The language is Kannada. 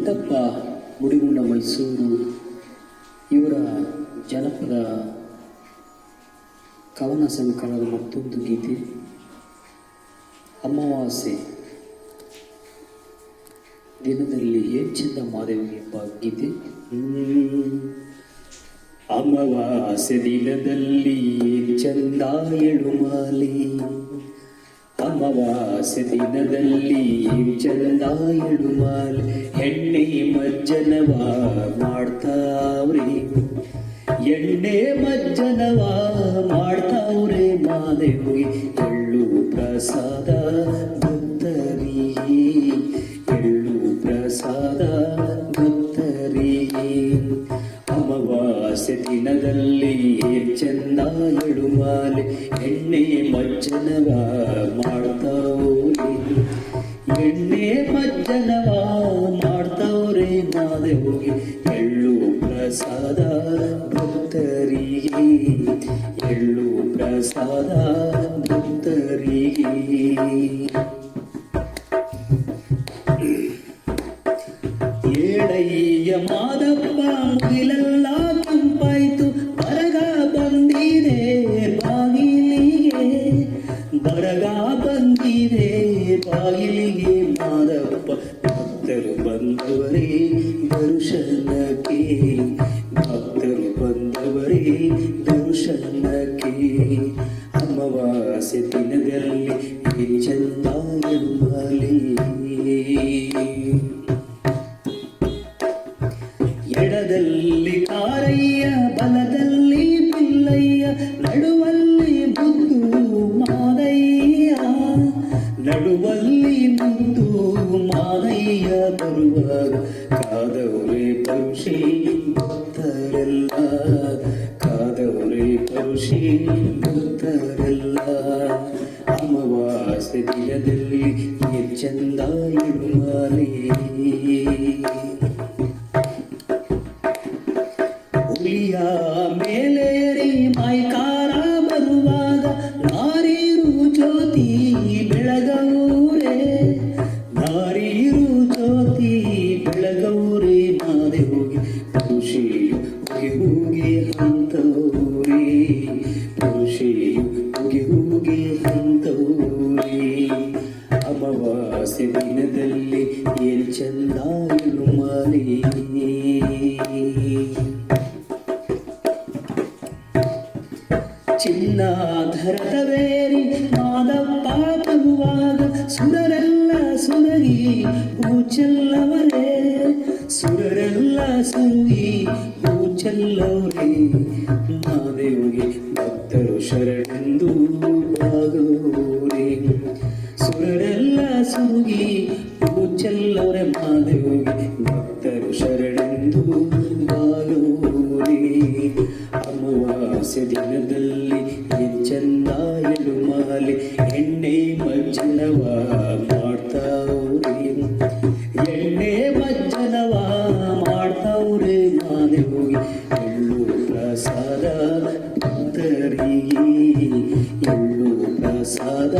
ಪುಟ್ಟಪ್ಪ ಮುಡಿಗುಂಡ ಮೈಸೂರು, ಇವರ ಜನಪದ ಕವನ ಸಂಕಲನದ ಮತ್ತೊಂದು ಗೀತೆ, ಅಮಾವಾಸ್ಯೆ ದಿನದಲ್ಲಿ ಹೆಚ್ಚಿನ ಮಾದೇವಿ ಎಂಬ ಗೀತೆ. ಅಮಾವಾಸ್ಯೆ ದಿನದಲ್ಲಿ ಚಂದ ಎಳುಮಾಲಿ ಅಮಾವಾಸ್ಯೆ ದಿನದಲ್ಲಿ ಚಂದಾಯಡು ಮಾಲ್ ಎಣ್ಣೆ ಮಜ್ಜನವ ಮಾಡ್ತಾವ್ರಿ. ಎಣ್ಣೆ ಮಜ್ಜನವ ಮಾಡ್ತಾವ್ರೆ ಮಾದೇವಿ ಎಳ್ಳು ಪ್ರಸಾದ ದಿನದಲ್ಲಿ ಚಂದ ಎಳುಮಾಲೆ ಎಣ್ಣೆ ಮಜ್ಜನವ ಮಾಡ್ತಾವ್ರಿ ಎಣ್ಣೆ ಮಜ್ಜನವ ಮಾಡ್ತಾವ್ರೆ ಮಾದೇವಿಗೆ ಎಳ್ಳು ಪ್ರಸಾದ ಭಕ್ತರಿಗೆ ಎಳ್ಳು ಪ್ರಸಾದ ಭಕ್ತರಿಗೆ ಏಳಯ್ಯ ಮಾದಪ್ಪ ಬಾಗಿಲಿಗೆ ಮಾದಪ್ಪ ಭಕ್ತರು ಬಂದವರೇ ದರ್ಶನಕ್ಕೆ ಭಕ್ತರು ಬಂದವರೇ ದರ್ಶನಕ್ಕೆ ಅಮಾವಾಸ್ಯೆ ದಿನದಲ್ಲಿ ಈ ಬರುವಾಗ ಕಾದವರೇ ಪರುಷಿ ಭಕ್ತರೆಲ್ಲ ಕಾದವರೇ ಪರುಷಿ ಭಕ್ತರೆಲ್ಲ ಅಮಾವಾಸ್ಯೆ ದಿನದಲ್ಲಿ ಈ ಚಂದ ಇಡುಮಾಲಿ ಹುಲಿಯ ಮೇಲೇರಿ ಹಂತೌರಿ ಪುರುಷಿಯು ಹುಗಿ ಹುಗಿ ಹಂತೌರಿ ಅಮಾವಾಸ್ಯೆ ದಿನದಲ್ಲಿ ಏನ್ ಚಂದ ಮಾಲಿ ಚಿನ್ನಾಧರದವೇರಿ ಮಾದಪ್ಪ ತಗುವಾಗ ಸುರರೆಲ್ಲ ಸುರಗಿ ಹೂಚಲ್ಲವರೇ ಸುರರೆಲ್ಲ ಸುಗಿ ಹೂಚಲ್ಲವರೇ ಮಾದೇವಿಗೆ ಭಕ್ತರು ಶರಣೆಂದು ಬಾಗೋರೆ ಸುರರೆಲ್ಲ ಸುಗಿ ಹೂಚಲ್ಲವರೇ ಮಾದೇವಿಗೆ ಭಕ್ತರು ಶರಣೆಂದು ಬಾಗೋರೆ ಅಮಾವಾಸ್ಯೆ ದಿನದಲ್ಲಿ ಹೆಚ್ಚಂದ ಎಳುಮಾಲಿ ಎಣ್ಣೆ ಪ್ರಸಾದ